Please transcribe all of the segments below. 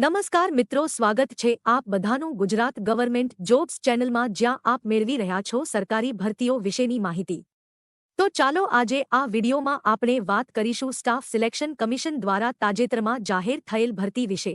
નમસ્કાર મિત્રો, સ્વાગત છે આપ બધાનું ગુજરાત ગવર્મેન્ટ જોબ્સ ચેનલમાં જ્યાં આપ મેળવી રહ્યા છો સરકારી ભરતીઓ વિશેની માહિતી. તો ચાલો આજે આ વિડીયોમાં આપણે વાત કરીશું સ્ટાફ સિલેક્શન કમિશન દ્વારા તાજેતરમાં જાહેર થયેલ ભરતી વિશે.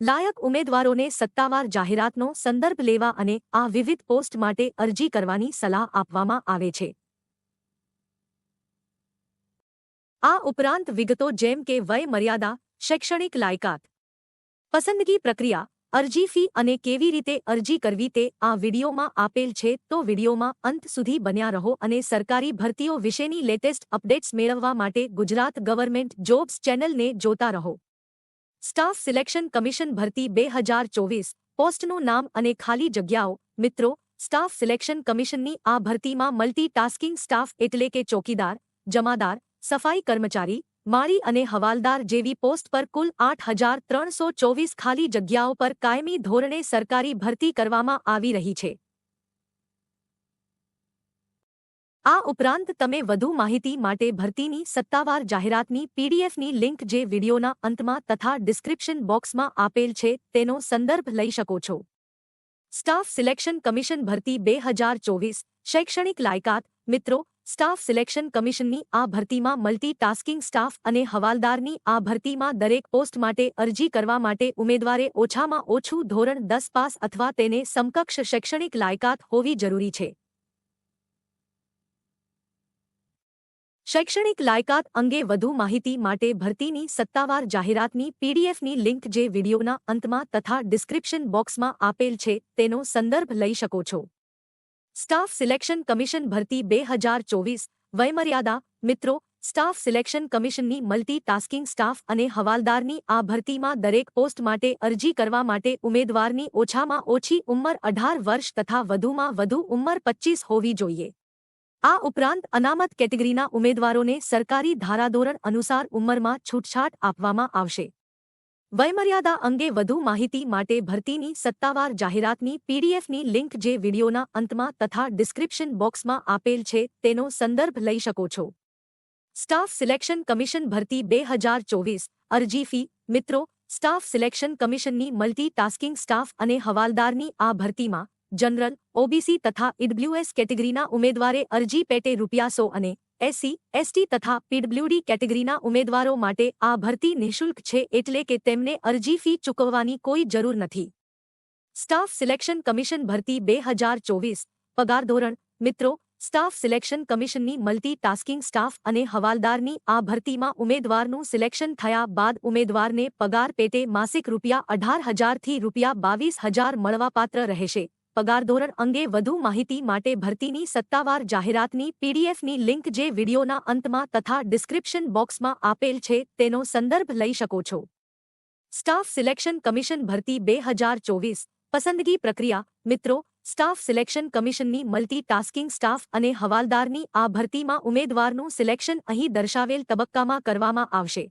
લાયક ઉમેદવારોને સત્તાવાર જાહેરાતનો સંદર્ભ લેવા અને આ વિવિધ પોસ્ટ માટે અરજી કરવાની સલાહ આપવામાં આવે છે. આ ઉપરાંત વિગતો જેમ કે વય મર્યાદા, શૈક્ષણિક લાયકાત, પસંદગી પ્રક્રિયા, અરજી ફી અને કેવી રીતે અરજી કરવી તે આ વિડીયોમાં આપેલ છે. તો વિડીયોમાં અંત સુધી બન્યા રહો અને સરકારી ભરતીઓ વિશેની લેટેસ્ટ અપડેટ્સ મેળવવા માટે ગુજરાત ગવર્મેન્ટ જોબ્સ ચેનલને જોતા રહો. સ્ટાફ સિલેક્શન કમિશન ભરતી બે હજાર ચોવીસ, પોસ્ટનું નામ અને ખાલી જગ્યાઓ. મિત્રો, સ્ટાફ સિલેક્શન કમિશનની આ ભરતીમાં મલ્ટી ટાસ્કિંગ સ્ટાફ એટલે કે ચોકીદાર, જમાદાર, સફાઈ કર્મચારી, માળી અને હવાલદાર જેવી પોસ્ટ પર કુલ આઠ હજાર ત્રણસો ચોવીસ ખાલી જગ્યાઓ પર કાયમી ધોરણે સરકારી ભરતી કરવામાં આવી રહી છે. આ ઉપરાંત તમે વધુ માહિતી માટે ભરતીની સત્તાવાર જાહેરાતની પીડીએફની લિંક જે વિડીયોના અંતમાં તથા ડિસ્ક્રિપ્શન બોક્સમાં આપેલ છે, તેનો સંદર્ભ લઈ શકો છો. સ્ટાફ સિલેક્શન કમિશન ભરતી બે હજાર ચોવીસ. શૈક્ષણિક લાયકાત, મિત્રો, સ્ટાફ સિલેક્શન કમિશનની આ ભરતીમાં મલ્ટી ટાસ્કિંગ સ્ટાફ અને હવાલદારની આ ભરતીમાં દરેક પોસ્ટ માટે અરજી કરવા માટે ઉમેદવારે ઓછામાં ઓછું ધોરણ દસ પાસ અથવા તેને સમકક્ષ શૈક્ષણિક લાયકાત હોવી જરૂરી છે. શૈક્ષણિક લાયકાત અંગે વધુ માહિતી માટે ભરતીની સત્તાવાર જાહેરાતની પીડીએફની લિંક જે વિડીયોના અંતમાં તથા ડિસ્ક્રિપ્શન બોક્સમાં આપેલ છે, તેનો સંદર્ભ લઈ શકો છો. સ્ટાફ સિલેક્શન કમિશન ભરતી બે હજાર ચોવીસ, વયમર્યાદા, મિત્રો, સ્ટાફ સિલેક્શન કમિશનની મલ્ટી ટાસ્કિંગ સ્ટાફ અને હવાલદારની આ ભરતીમાં દરેક પોસ્ટ માટે અરજી કરવા માટે ઉમેદવારની ઓછામાં ઓછી ઉંમર અઢાર વર્ષ તથા વધુમાં વધુ ઉંમર પચ્ચીસ હોવી જોઈએ. આ ઉપરાંત અનામત કેટેગરીના ઉમેદવારોને સરકારી ધારાધોરણ અનુસાર ઉંમરમાં છૂટછાટ આપવામાં આવશે. વયમર્યાદા અંગે વધુ માહિતી માટે ભરતીની સત્તાવાર જાહેરાતની પીડીએફની લિંક જે વિડીયોના અંતમાં તથા ડિસ્ક્રિપ્શન બોક્સમાં આપેલ છે તેનો સંદર્ભ લઈ શકો છો. સ્ટાફ સિલેક્શન કમિશન ભરતી બે હજાર ચોવીસ અરજી ફી, મિત્રો, સ્ટાફ સિલેક્શન કમિશનની મલ્ટી ટાસ્કિંગ સ્ટાફ અને હવાલદારની આ ભરતીમાં જનરલ, ઓબીસી તથા ઈડબ્લ્યુએસ કેટેગરીના ઉમેદવારે અરજી પેટે રૂપિયા સો અને એસસી એસટી તથા પીડબ્લ્યુડી કેટેગરીના ઉમેદવારો માટે આ ભરતી નિઃશુલ્ક છે એટલે કે તેમને અરજી ફી ચૂકવવાની કોઈ જરૂર નથી. સ્ટાફ સિલેક્શન કમિશન ભરતી બે હજાર ચોવીસ, પગાર ધોરણ, મિત્રો, સ્ટાફ સિલેક્શન કમિશનની મલ્ટી ટાસ્કિંગ સ્ટાફ અને હવાલદારની આ ભરતીમાં ઉમેદવારનું સિલેક્શન થયા બાદ ઉમેદવારને પગાર પેટે માસિક રૂપિયા અઢાર હજારથી રૂપિયા બાવીસ હજાર મળવાપાત્ર રહેશે. પગાર ધોરણ અંગે વધુ માહિતી માટે ભરતીની સત્તાવાર જાહેરાતની પીડીએફની લિંક જે વિડીયોના અંતમાં તથા ડિસ્ક્રિપ્શન બોક્સમાં આપેલ છે, તેનો સંદર્ભ લઈ શકો છો. સ્ટાફ સિલેક્શન કમિશન ભરતી બે હજાર ચોવીસ. પસંદગી પ્રક્રિયા, મિત્રો, સ્ટાફ સિલેક્શન કમિશનની મલ્ટી ટાસ્કિંગ સ્ટાફ અને હવાલદારની આ ભરતીમાં ઉમેદવારનું સિલેક્શન અહીં દર્શાવેલ તબક્કામાં કરવામાં આવશે.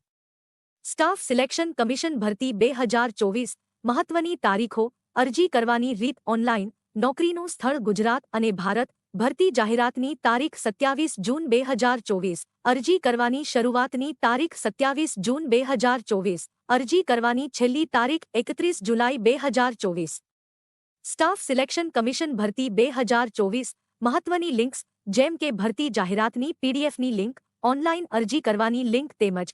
સ્ટાફ સિલેક્શન કમિશન ભરતી બે હજાર ચોવીસ. મહત્વની તારીખો, અરજી કરવાની રીત ઓનલાઈન નોકરીનું સ્થળ ગુજરાત અને ભારત, ભરતી જાહેરાતની તારીખ સત્યાવીસ જૂન બે હજાર ચોવીસ, અરજી કરવાની શરૂઆતની તારીખ સત્યાવીસ જૂન બે હજાર ચોવીસ, અરજી કરવાની છેલ્લી તારીખ એકત્રીસ જુલાઈ બે હજાર ચોવીસ. સ્ટાફ સિલેક્શન કમિશન ભરતી બે હજાર ચોવીસ, મહત્વની લિંક્સ, જેમ કે ભરતી જાહેરાતની પીડીએફની લિંક, ઓનલાઈન અરજી કરવાની લિંક તેમજ